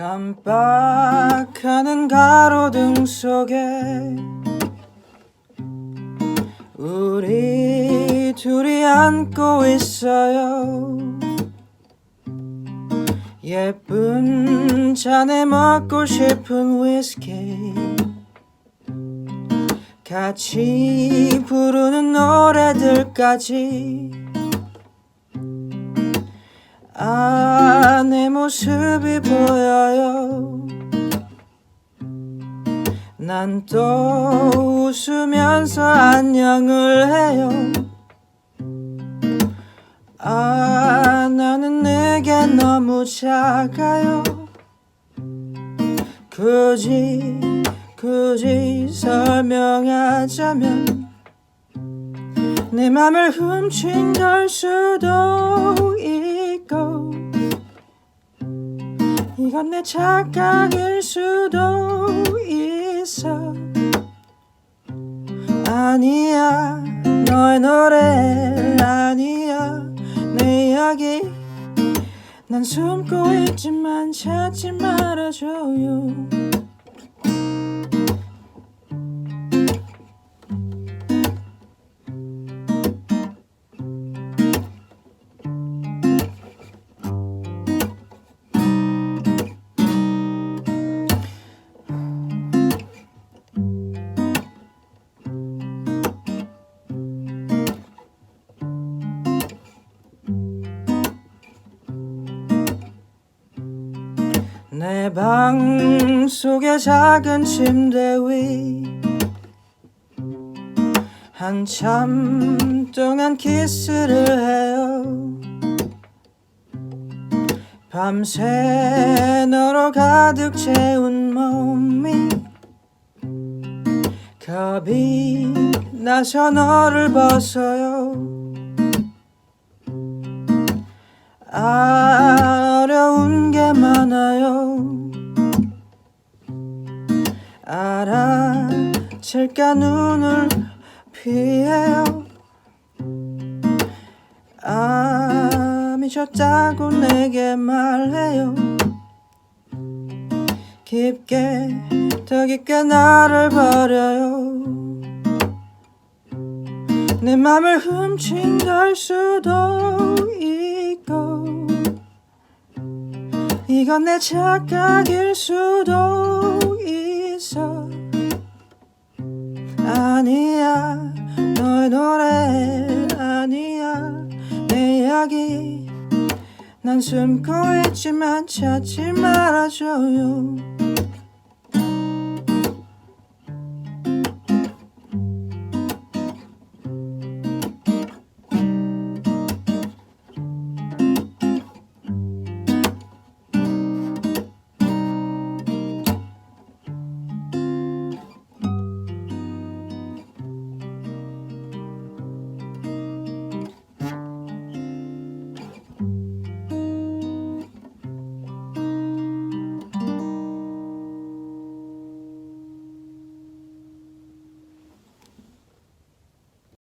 깜빡하는 가로등 속에 우리 둘이 안고 있어요. 예쁜 잔에 먹고 싶은 위스키. 같이 부르는 노래들까지. 아, 내 모습이 보여요. 난 또 웃으면서 안녕을 해요. 아, 나는 내게 너무 작아요. 굳이, 굳이 설명하자면 내 맘을 훔친 걸 수도 건 내 착각일 수도 있어. 아니야 너의 노래 아니야. 내 이야기. 난 숨고 있지만 찾지 말아줘요 내 방 속의 작은 침대 위 한참 동안 키스를 해요. 밤새 너로 가득 채운 몸이 겁이 나서 너를 벗어요. 아, 알아챌까 눈을 피해요. 아 미쳤다고 내게 말해요. 깊게 더 깊게 나를 버려요. 내 맘을 훔친 걸 수도 있고 이건 내 착각일 수도 내 이야기. 난 숨고 있지만 찾지 말아줘요